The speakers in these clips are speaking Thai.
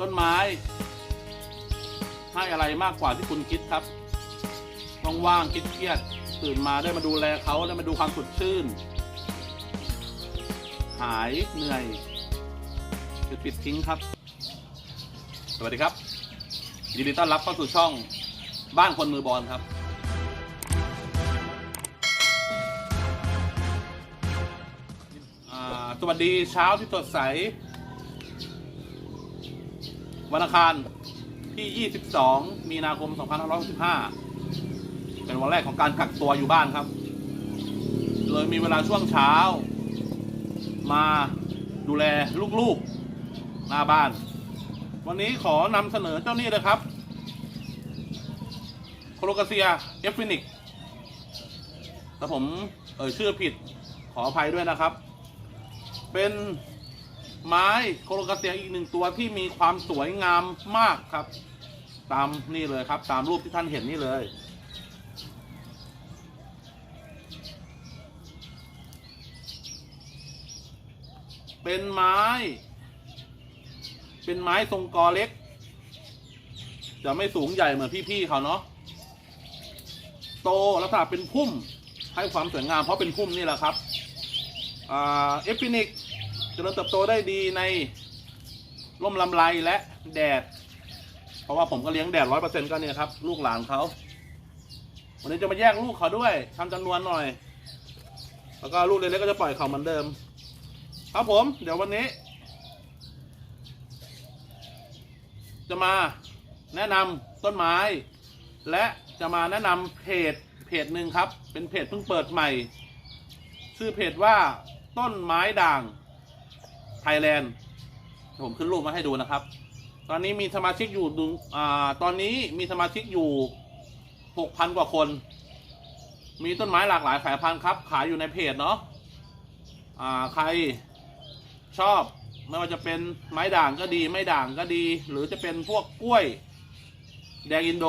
ต้นไม้ ให้อะไรมากกว่าที่คุณคิดครับว่างๆคิดเครียดตื่นมาได้มาดูแลเขาได้มาดูความสดชื่น หายเหนื่อยจะปิดทิ้งครับ สวัสดีครับยินดีต้อนรับเข้าสู่ช่องบ้านคนมือบอลครับสวัสดีเช้าที่สดใส วันอังคารที่ 22 มีนาคม 2565 เป็นวันแรกของการกักตัวอยู่บ้านครับเลยมีเวลาช่วงเช้า มาดูแลลูกๆ หน้าบ้าน วันนี้ขอนำเสนอเจ้านี่เลยครับ โคโลกาเซีย เอฟฟินิกถ้าผมเอ่ยชื่อผิดขออภัยด้วยนะครับ เป็น ไม้โคโลกาเซียอีกหนึ่งตัวที่มีความสวยงามมากครับ ตามนี่เลยครับ ตามรูปที่ท่านเห็นนี่เลย เป็นไม้ เป็นไม้ทรงกอเล็ก จะไม่สูงใหญ่เหมือนพี่ๆเขาเนาะโตลักษณะเป็นพุ่มให้ความสวยงามเพราะเป็นพุ่มนี่แหละครับเอฟฟินิก จริญเติบโตได้ดีในร่มลำไรและแดด เพราะว่าผมก็เลี้ยงแดดร้อยเปอร์เซ็นต์ก็เนี่ยครับ ลูกหลานเขาวันนี้จะมาแยกลูกเขาด้วยทำจำนวนหน่อย แล้วก็ลูกเล็กๆก็จะปล่อยเขาเหมือนเดิม ครับผม เดี๋ยววันนี้ จะมาแนะนำต้นไม้ และจะมาแนะนำเพจเพจหนึ่งครับ เป็นเพจเพิ่งเปิดใหม่ ชื่อเพจว่าต้นไม้ด่าง ไทยแลนด์ผมขึ้นรูปมาให้ดูนะครับ ตอนนี้มีสมาชิกอยู่ดูอ่าตอนนี้มีสมาชิกอยู่หกพันกว่าคน มีต้นไม้หลากหลายสายพันธุ์ครับ ขายอยู่ในเพจเนาะอ่าใครชอบไม่ว่าจะเป็นไม้ด่างก็ดีไม่ด่างก็ดี หรือจะเป็นพวกกล้วย แดงอินโด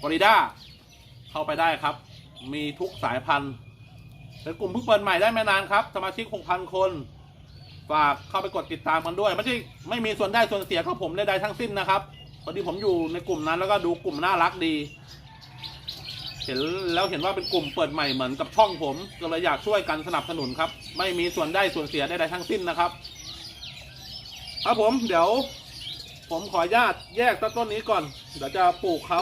ฟลอริดาเข้าไปได้ครับ มีทุกสายพันธุ์ เป็นกลุ่มเพิ่งเปิดใหม่ได้ไม่นานครับ สมาชิก 6,000 คน ฝากเข้าไปกดติดตามกันด้วย ไม่ใช่ไม่มีส่วนได้ส่วนเสียกับผมใดๆทั้งสิ้นนะครับพอดีผมอยู่ในกลุ่มนั้นแล้วก็ดูกลุ่มน่ารักดี เห็นแล้วเห็นว่าเป็นกลุ่มเปิดใหม่เหมือนกับช่องผมก็เลยอยากช่วยกันสนับสนุนครับ ไม่มีส่วนได้ส่วนเสียใดๆทั้งสิ้นนะครับครับผมเดี๋ยว ผมขออนุญาตแยกต้นนี้ก่อน เดี๋ยวจะปลูกเขา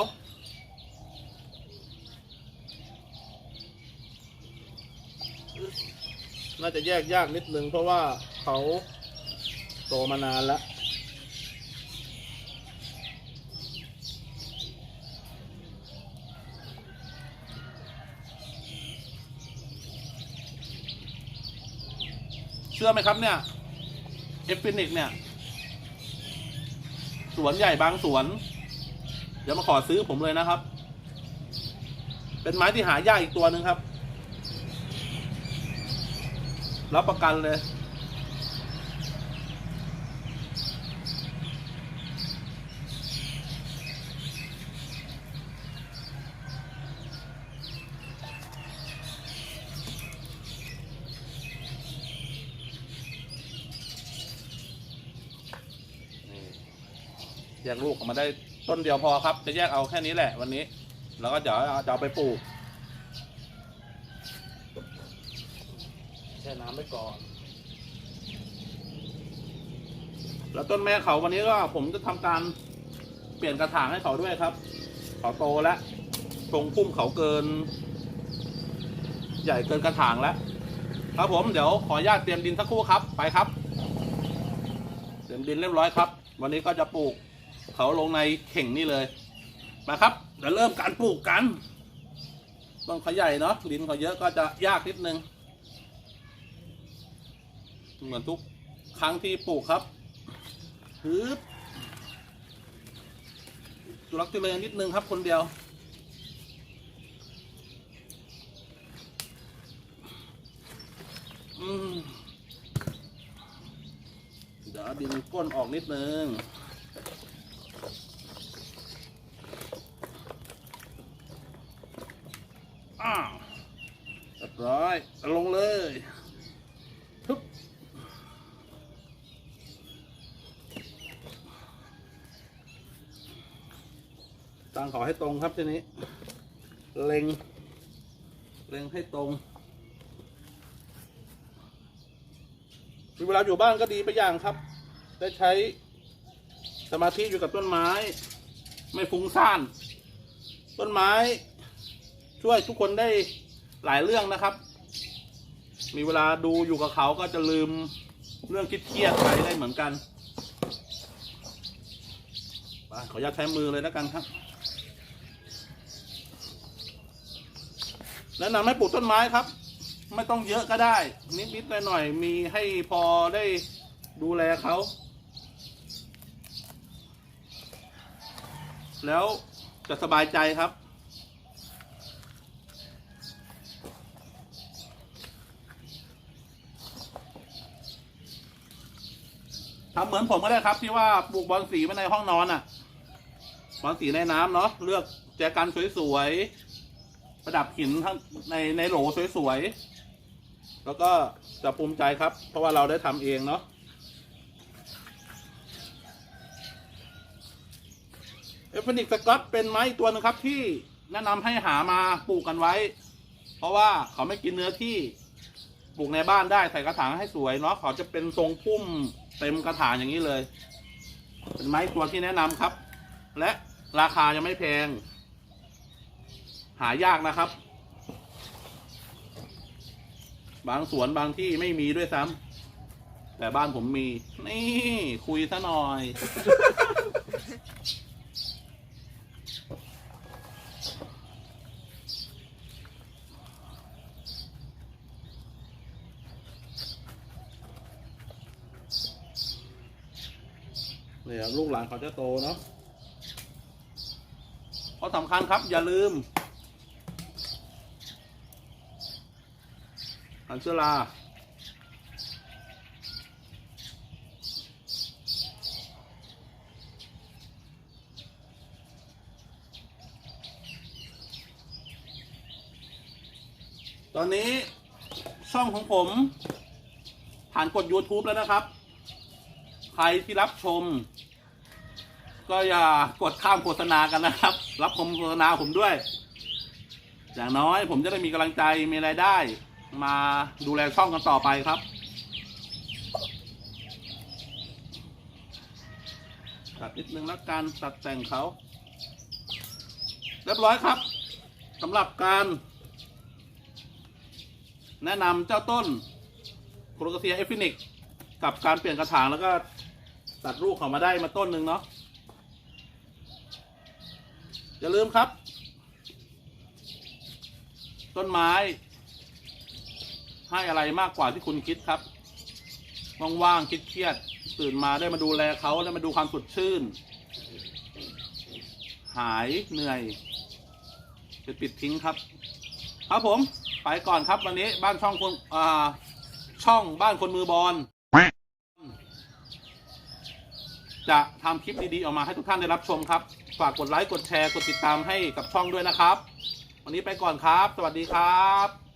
น่าจะแยกยากนิดนึงเพราะว่าเขาโตมานานแล้วเชื่อไหมครับเนี่ยเอฟฟินิกเนี่ย สวนใหญ่บางสวน เดี๋ยวมาขอซื้อผมเลยนะครับ เป็นไม้ที่หายากอีกตัวหนึ่งครับ รับประกันเลย แยกลูกออกมาได้ต้นเดียวพอครับ จะแยกเอาแค่นี้แหละวันนี้ แล้วก็เดี๋ยวจะเอาไปปลูก แช่ น้ำไว้ก่อน แล้วต้นแม่เขาวันนี้ก็ผมจะทำการเปลี่ยนกระถางให้เขาด้วยครับ เขาโตแล้วทรงพุ่มเขาเกิน ใหญ่เกินกระถางแล้วครับผมเดี๋ยวขออนุญาตเตรียมดินสักครู่ครับไปครับ เตรียมดินเรียบร้อยครับ วันนี้ก็จะปลูกเขาลงในเข่งนี่เลยมาครับเดี๋ยวเริ่มการปลูกกัน ต้นเขาใหญ่เนาะดินเขาเยอะก็จะยากนิดนึง เหมือนทุกครั้งที่ปลูกครับฮึบจุลักจุเลนิดนึงครับคนเดียวอืมเดี๋ยวดินก้นออกนิดนึงอ้าวเรียบร้อยลงเลย ตั้งขาให้ตรงครับทีนี้ เล็ง เล็งให้ตรงมีเวลาอยู่บ้านก็ดีไปอย่างครับ ได้ใช้สมาธิอยู่กับต้นไม้ ไม่ฟุ้งซ่าน ต้นไม้ ช่วยทุกคนได้หลายเรื่องนะครับ มีเวลาดูอยู่กับเขาก็จะลืมเรื่องคิดเครียดไปได้เหมือนกันไปขออนุญาตใช้มือเลยแล้วกันครับ แนะนำให้ปลูกต้นไม้ครับ ไม่ต้องเยอะก็ได้ นิดๆหน่อยๆมีให้พอได้ดูแลเขา แล้วจะสบายใจครับ ทำเหมือนผมก็ได้ครับ ที่ว่าปลูกบอลสีไว้ในห้องนอนอะ บอลสีในน้ำเนาะเลือกแจกันสวยๆ ประดับหินทั้งในในโหลสวยๆ แล้วก็จะภูมิใจครับ เพราะว่าเราได้ทำเองเนาะ เอฟนิกสกอตเป็นไม้ตัวนึงครับที่แนะนำให้หามาปลูกกันไว้ เพราะว่าเขาไม่กินเนื้อที่ปลูกในบ้านได้ใส่กระถางให้สวยเนาะเขาจะเป็นทรงพุ่มเต็มกระถางอย่างนี้เลย เป็นไม้ตัวที่แนะนำครับ และราคายังไม่แพง หายากนะครับ บางสวนบางที่ไม่มีด้วยซ้ำแต่บ้านผมมี นี่ คุยซะหน่อย เนี่ยลูกหลานเขาจะโตเนาะข้อสำคัญครับอย่าลืม อันเชื้อราตอนนี้ช่องของผม ผ่านกด YouTube แล้วนะครับ ใครที่รับชม ก็อย่ากดข้ามโฆษณากันนะครับ รับชมโฆษณาผมด้วย อย่างน้อยผมจะได้มีกำลังใจมีรายได้ มาดูแลช่องกันต่อไปครับ ตัดนิดนึงแล้วกันตัดแต่งเขาเรียบร้อยครับสำหรับการ แนะนำเจ้าต้นโครกเซียเอฟฟินิกกับการเปลี่ยนกระถางแล้วก็ตัดลูกเขามาได้มาต้นหนึ่งเนาะอย่าลืมครับ ต้นไม้ ให้อะไรมากกว่าที่คุณคิดครับ ว่างๆ คิดเครียด ตื่นมาได้มาดูแลเขาได้มาดูความสดชื่น หายเหนื่อยจะปิดทิ้งครับ ครับผม ไปก่อนครับวันนี้บ้านช่องคนอ่า ช่องบ้านคนมือบอลจะทำคลิปดีๆ ออกมาให้ทุกท่านได้รับชมครับ ฝากกดไลค์ กดแชร์ กดติดตามให้กับช่องด้วยนะครับ วันนี้ไปก่อนครับ สวัสดีครับ